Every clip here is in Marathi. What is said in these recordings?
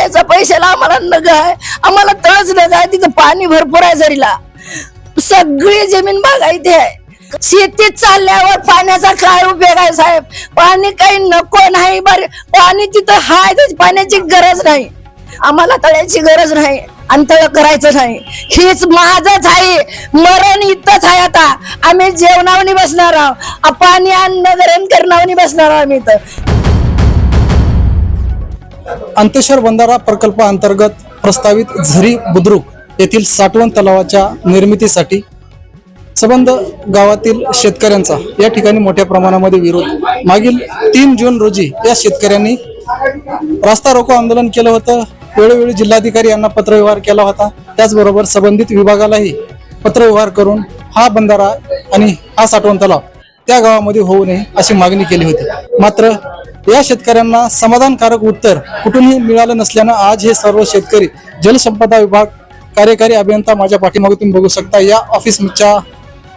तळ्याचा पैशाला आम्हाला नग आहे. आम्हाला तळच नग आहे. तिथं पाणी भरपूर आहे झरीला सगळी जमीन बागायती आहे. शेतीत चालल्यावर पाण्याचा काय उपयोग आहे साहेब? पाणी काही नको नाही बरे. पाणी तिथं हाय पाण्याची गरज नाही. आम्हाला तळ्याची गरज नाही. आणि तळ करायचं नाही. हीच माझच आहे. मरण इथंच आहे आता. आम्ही जेवणावणी बसणार आहोत. पाणी अन्न ग्रहण करणावणी बसणार आहोत आम्ही इथं. अंतेश्वर बंधारा प्रकल्पाअंतर्गत प्रस्तावित झरी बुद्रुक येथील साठवण तलावाच्या निर्मितीसाठी सबंध गावातील शेतकऱ्यांचा या ठिकाणी मोठ्या प्रमाणामध्ये विरोध. मागील तीन जून रोजी या शेतकऱ्यांनी रास्ता रोको आंदोलन केलं होतं. वेळोवेळी जिल्हाधिकारी यांना पत्रव्यवहार केला होता. त्याचबरोबर संबंधित विभागालाही पत्रव्यवहार करून हा बंधारा आणि हा साठवण तलाव त्या गावामध्ये होऊ नये अशी मागणी केली होती. मात्र या शेतकऱ्यांना समाधानकारक उत्तर कुठूनही मिळालं नसल्यानं आज हे सर्व शेतकरी जलसंपदा विभाग कार्यकारी अभियंता माझ्या पाठीमागे तुम्ही बघू शकता. या ऑफिसच्या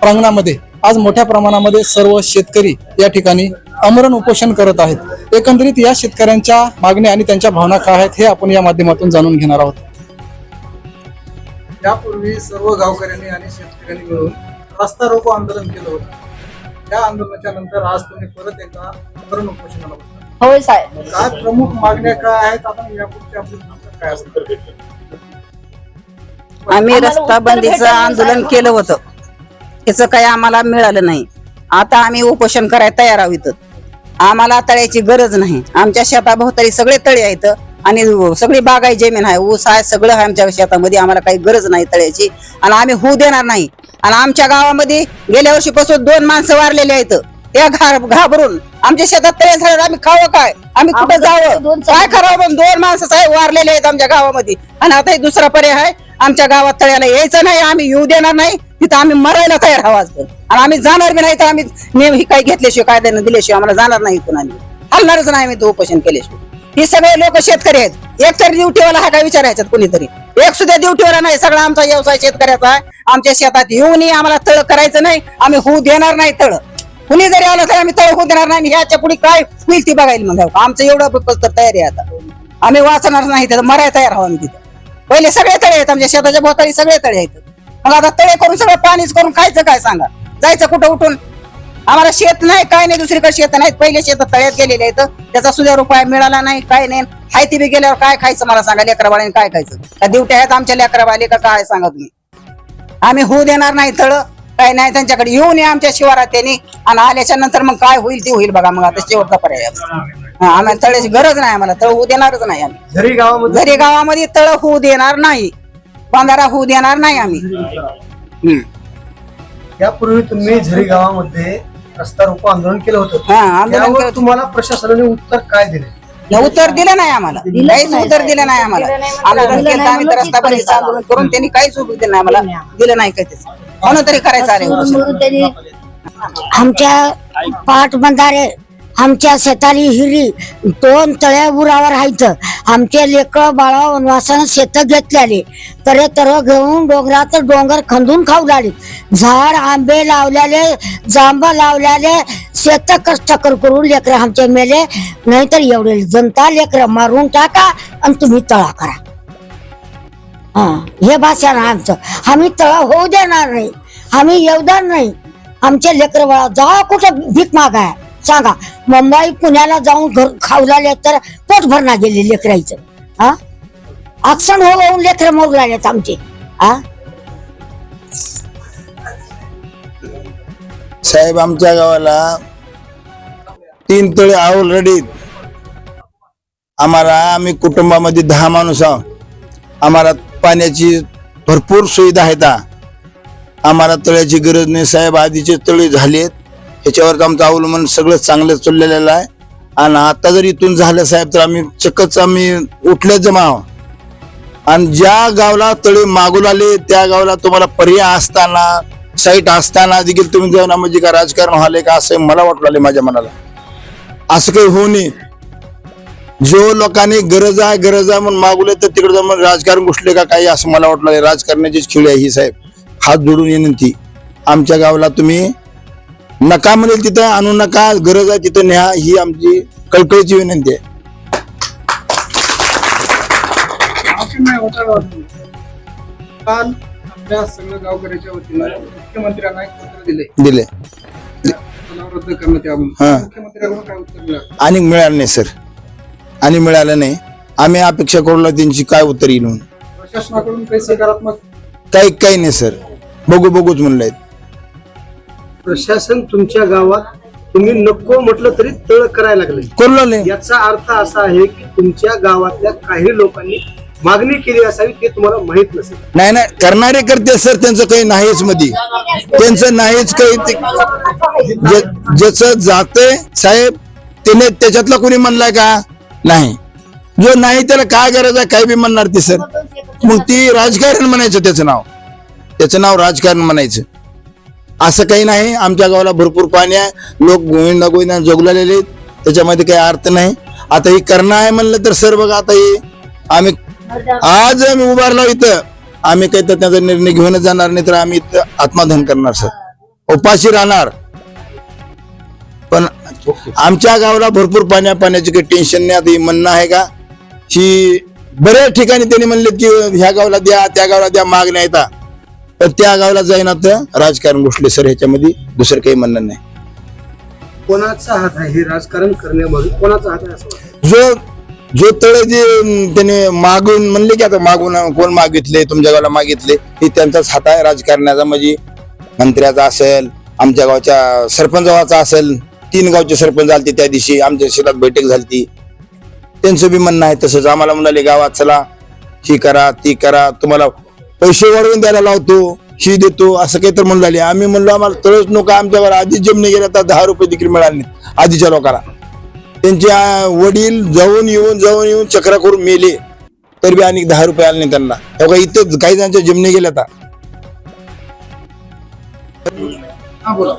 प्रांगणामध्ये आज मोठ्या प्रमाणामध्ये सर्व शेतकरी या ठिकाणी अमरण उपोषण करत आहेत. एकंदरीत या शेतकऱ्यांच्या मागण्या आणि त्यांच्या भावना काय आहेत हे आपण या माध्यमातून जाणून घेणार आहोत. त्यापूर्वी सर्व गावकऱ्यांनी आणि शेतकऱ्यांनी मिळून रस्ता रोको आंदोलन केलं होतं. त्या आंदोलनाच्या नंतर आज तुम्ही परत एकदा अमरण उपोषणाला होय साहेब. काय प्रमुख मागण्या काय आहेत? आपण यापुढच्या आपली काय आम्ही आम्हाला रस्ता उत्तर बंदीचं आंदोलन साहेब. केलं होतं. त्याचं काही आम्हाला मिळालं नाही. आता आम्ही उपोषण करायला तयार आहोत इथं. आम्हाला तळ्याची गरज नाही. आमच्या शेताभोवताली सगळे तळे आहेत आणि सगळी बागाई जमीन आहे. ऊस आहे सगळं आहे आमच्या शेतामध्ये. आम्हाला काही गरज नाही तळ्याची. आणि आम्ही होऊ देणार नाही. आणि आमच्या गावामध्ये गेल्या वर्षीपासून दोन माणसं वारलेली आहेत. त्या घा घाबरून आमच्या शेतात तळे झाले आम्ही खावं काय? आम्ही कुठं जावं? काय करावं पण दोन माणसं साहेब वारलेले आहेत आमच्या गावामध्ये. आणि आता हे दुसरा पर्याय आहे. आमच्या गावात तळ्याला यायचं नाही आम्ही येऊ देणार नाही. तिथं आम्ही मरायला तयार हवा आणि आम्ही जाणार बी नाही तर आम्ही ही काही घेतल्याशिवाय कायद्यानं दिल्याशिवाय आम्हाला जाणार नाही इथून आम्ही. हलणारच नाही आम्ही तो उपोषण केल्याशिवाय. ही सगळे लोक शेतकरी आहेत. एक तरी ड्युटीवाला हा काय विचारायच्यात कोणीतरी? एक सुद्धा ड्युटीवाला नाही. सगळा आमचा व्यवसाय शेतकऱ्याचा आहे. आमच्या शेतात येऊनही आम्हाला तळ करायचं नाही. आम्ही होऊ देणार नाही तळ. कुणी जरी आलं तर आम्ही तळ होऊ देणार नाही. आणि ह्याच्या पुढे काय होईल ती बघायला मग हो, आमचं एवढं तर तयारी आहे आता. आम्ही वाचणार नाही तर मरायला तयार आहोत आम्ही तिथं. पहिले सगळे तळे आहेत आमच्या शेताच्या भोवताली सगळे तळे आहेत. मग आता तळे करून सगळं पाणीच करून खायचं काय सांगा? जायचं कुठं उठून? आम्हाला शेत नाही काय नाही दुसरीकडे शेत नाही पहिले शेत तळ्यात गेलेले आहेत. त्याचा सुद्धा रुपया मिळाला नाही काय नाही. हाय ती बी गेल्यावर काय खायचं मला सांगा? लेकराबाळीने काय खायचं? का दिवट्या आहेत आमच्या लेकराबाळी का काय सांगा तुम्ही? आम्ही होऊ देणार नाही तळ. काय नाही त्यांच्याकडे येऊन ये आमच्या शिवारात त्यांनी आणि आल्याच्यानंतर मग काय होईल ते होईल बघा मग आता शेवटचा पर्याय. हा, आम्हाला तळ्याची गरज नाही आम्हाला तळ होऊ देणारच नाही आम्ही. जरी गावामध्ये? जरी गावामध्ये तळ होऊ देणार नाही. बांधारा होऊ देणार नाही आम्ही. हम्म. यापूर्वी तुम्ही झरी गावामध्ये रस्ता रोको आंदोलन केलं होतं. हा आंदोलन त्यावर केलं. तुम्हाला प्रशासनाने उत्तर काय दिले? उत्तर दिलं नाही आम्हाला. काहीच नाही उत्तर दिलं नाही आम्हाला. आंदोलन दिलं केलं आम्ही रस्ता बंदीचं आंदोलन करून त्यांनी काहीच उत्तर दिलं नाही आम्हाला. दिलं नाही काही त्याचं. म्हणून तरी करायचं अरे आमच्या पाट बंधारे आमच्या शेतारी हिरी दोन तळ्या उरावर आहेत आमचे लेकर बाळा वनवासानं शेत घेतलेले तरे तर घेऊन डोंगरात डोंगर खंदून खाऊ लागले. झाड आंबे लावलेले जांब लावलेले शेत कष्ट कर करून लेकर आमचे मेले. नाहीतर एवढे जनता लेकर मारून टाका आणि तुम्ही तळा करा. हा हे भाषण आमचं. आम्ही तळा होऊ देणार नाही. आम्ही योगदान नाही. आमचे लेकर बाळा जा कुठं भीक मागाय सांगा. मुंबई पुण्याला जाऊन घर खावलाले तर पोट भरणा गेले लेकरायचं हा? आक्षण होऊन लेकर मरू लागलेत आमचे. हा? साहेब आमच्या गावाला तीन तळे ऑलरेडी आम्हाला आम्ही कुटुंबामध्ये दहा माणूस आहोत. आम्हाला पाण्याची भरपूर सुविधा आहेत आम्हाला तळ्याची गरज नाही साहेब आधीचे तळे झालेत. याच्यावर आमचं अवलंबन सगळं चांगलं चाललेलं आहे. आणि आता जर इथून झालं साहेब तर आम्ही चक्कच आम्ही उठलं जमा. आणि ज्या गावला तळे मागून आले त्या गावला तुम्हाला पर्याय असताना साईट असताना देखील तुम्ही जाऊन म्हणजे का राजकारण व्हाले का असं मला वाटलं आले माझ्या मनाला. असं काही होऊ नये. जो लोकांनी गरज आहे गरज आहे म्हणून मागवले तर तिकडे जाऊन राजकारण घुसले का काही असं मला वाटलं राजकारणाचीच खेळ आहे ही साहेब हात जोडून विनंती आमच्या गावाला तुम्ही नका म्हणेल तिथं आणू नका गरज आहे तिथं न्या ही आमची कळकळीची विनंती आहे. काल सगळ्या गावकऱ्याच्या वतीनं मुख्यमंत्र्यांना एक पत्र दिले दिले तलाव रद्द करण्यात यावं. हा. मुख्यमंत्र्यांकडून काय उत्तर मिळालं? आणि मिळालं नाही सर. आणि मिळालं नाही. आम्ही अपेक्षा करू त्यांची काय उत्तर येईल म्हणून. प्रशासनाकडून काही सकारात्मक काही काही नाही सर. बघू बघूच म्हणलंय. प्रशासन तुमच्या गावात तुम्ही नको म्हटलं तरी तळ करायला लागले. करू नाही याचा अर्थ असा आहे की तुमच्या गावातल्या काही लोकांनी मागणी केली असावी ते तुम्हाला माहीत नसेल. नाही नाही. करणारे करते सर. त्यांचं काही नाहीच मध्ये त्यांचं नाहीच काही ते- जे- ज्याचं जातंय साहेब त्याने त्याच्यातला कोणी म्हणलाय का? नाही. जो नाही त्याला काय गरज आहे काय बी म्हणणार ती सर. मग ती राजकारण म्हणायचं त्याचं नाव. त्याचं नाव राजकारण म्हणायचं. असं काही नाही. आमच्या गावाला भरपूर पाणी आहे. लोक गोविंदा गोविंदा जोगलेले आहेत. त्याच्यामध्ये काही अर्थ नाही. आता हे करणं आहे म्हणलं तर सर बघा आता हे आम्ही आज आम्ही उभारलो इथं. आम्ही काही तर त्याचा निर्णय घेऊनच जाणार नाही तर आम्ही इथं आत्माधन करणार सर. उपाशी राहणार. पण आमच्या गावाला भरपूर पाण्या पाण्याची काही टेन्शन नाही. आता हे म्हणणं आहे का? की बऱ्याच ठिकाणी त्यांनी म्हणले की ह्या गावाला द्या त्या गावाला द्या मागण्या येतात पण त्या गावाला जाईना तर राजकारण घुसले सर. ह्याच्यामध्ये दुसरं काही म्हणणं नाही. कोणाचा हात आहे हे राजकारण करण्यामागे? कोणाचा हात आहे असं वाटतं? जो जो तळ जे त्याने मागून म्हणले की आता मागून कोण मागितले? तुमच्या गावाला मागितले? हे त्यांचाच हात आहे राजकारणाचा. म्हणजे मंत्र्याचा असेल आमच्या गावच्या सरपंचाचा असेल तीन गावचे सरपंच आलते त्या दिवशी आमच्या शेतात बैठक झाली त्यांचं बी म्हणणं आहे तसंच. आम्हाला म्हणाले गावात चला ही करा ती करा तुम्हाला पैसे वाढवून द्यायला लावतो ही देतो असं काही तर म्हणून आम्ही म्हणलो आम्हाला तळच नको आमच्यावर आधी जमिनी गेल्या तर दहा रुपये देखील मिळाले नाहीत आधीच्या लोकांना. त्यांचे वडील जाऊन येऊन जाऊन येऊन चक्रा करून मेले. तर बी आणि दहा रुपये आले नाही त्यांना. हे का इथं काही जणांच्या जमिनी गेल्या आता. बोला.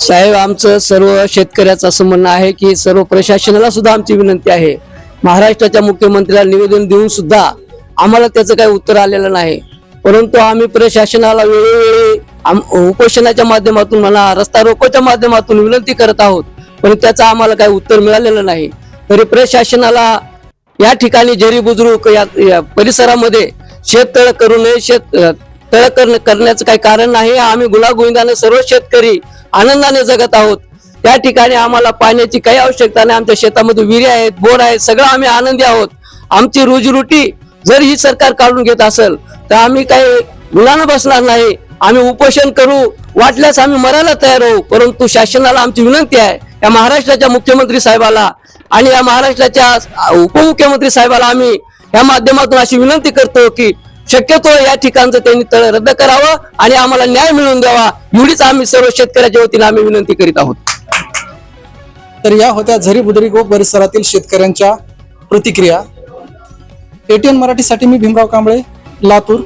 साहेब आमचं सर्व शेतकऱ्याचं असं म्हणणं आहे की सर्व प्रशासनाला सुद्धा आमची विनंती आहे. महाराष्ट्राच्या मुख्यमंत्र्याला निवेदन देऊन सुद्धा आम्हाला त्याचं काही उत्तर आलेलं नाही. परंतु आम्ही प्रशासनाला वेळोवेळी आम- उपोषणाच्या माध्यमातून म्हणा रस्ता रोकोच्या माध्यमातून विनंती करत आहोत. पण त्याचं आम्हाला काही उत्तर मिळालेलं नाही. तरी प्रशासनाला या ठिकाणी जरी बुजुर्ग या, या परिसरामध्ये शेततळ करू नये शेत तळ करण्याचं काही कारण नाही. आम्ही गुलागोविंदाने सर्व शेतकरी आनंदाने जगत आहोत. त्या ठिकाणी आम्हाला पाण्याची काही आवश्यकता नाही. आमच्या शेतामध्ये विहिरी आहेत बोर आहेत सगळं आम्ही आनंदी आहोत. आमची रोजीरोटी जर ही सरकार काढून घेत असेल तर आम्ही काही मुलांना बसणार नाही. आम्ही उपोषण करू. वाटल्यास आम्ही मरायला तयार होऊ. परंतु शासनाला आमची विनंती आहे या महाराष्ट्राच्या मुख्यमंत्री साहेबाला आणि या महाराष्ट्राच्या उपमुख्यमंत्री साहेबाला आम्ही या माध्यमातून अशी विनंती करतो की शक्यतो या ठिकाणचं त्यांनी तळ रद्द करावं आणि आम्हाला न्याय मिळवून द्यावा. एवढीच आम्ही सर्व शेतकऱ्याच्या वतीने आम्ही विनंती करीत आहोत. तर या होत्या झरी बुदरी गो परिसरातील शेतकऱ्यांच्या प्रतिक्रिया. एटीएन मराठीसाठी मी भीमराव कांबळे लातूर.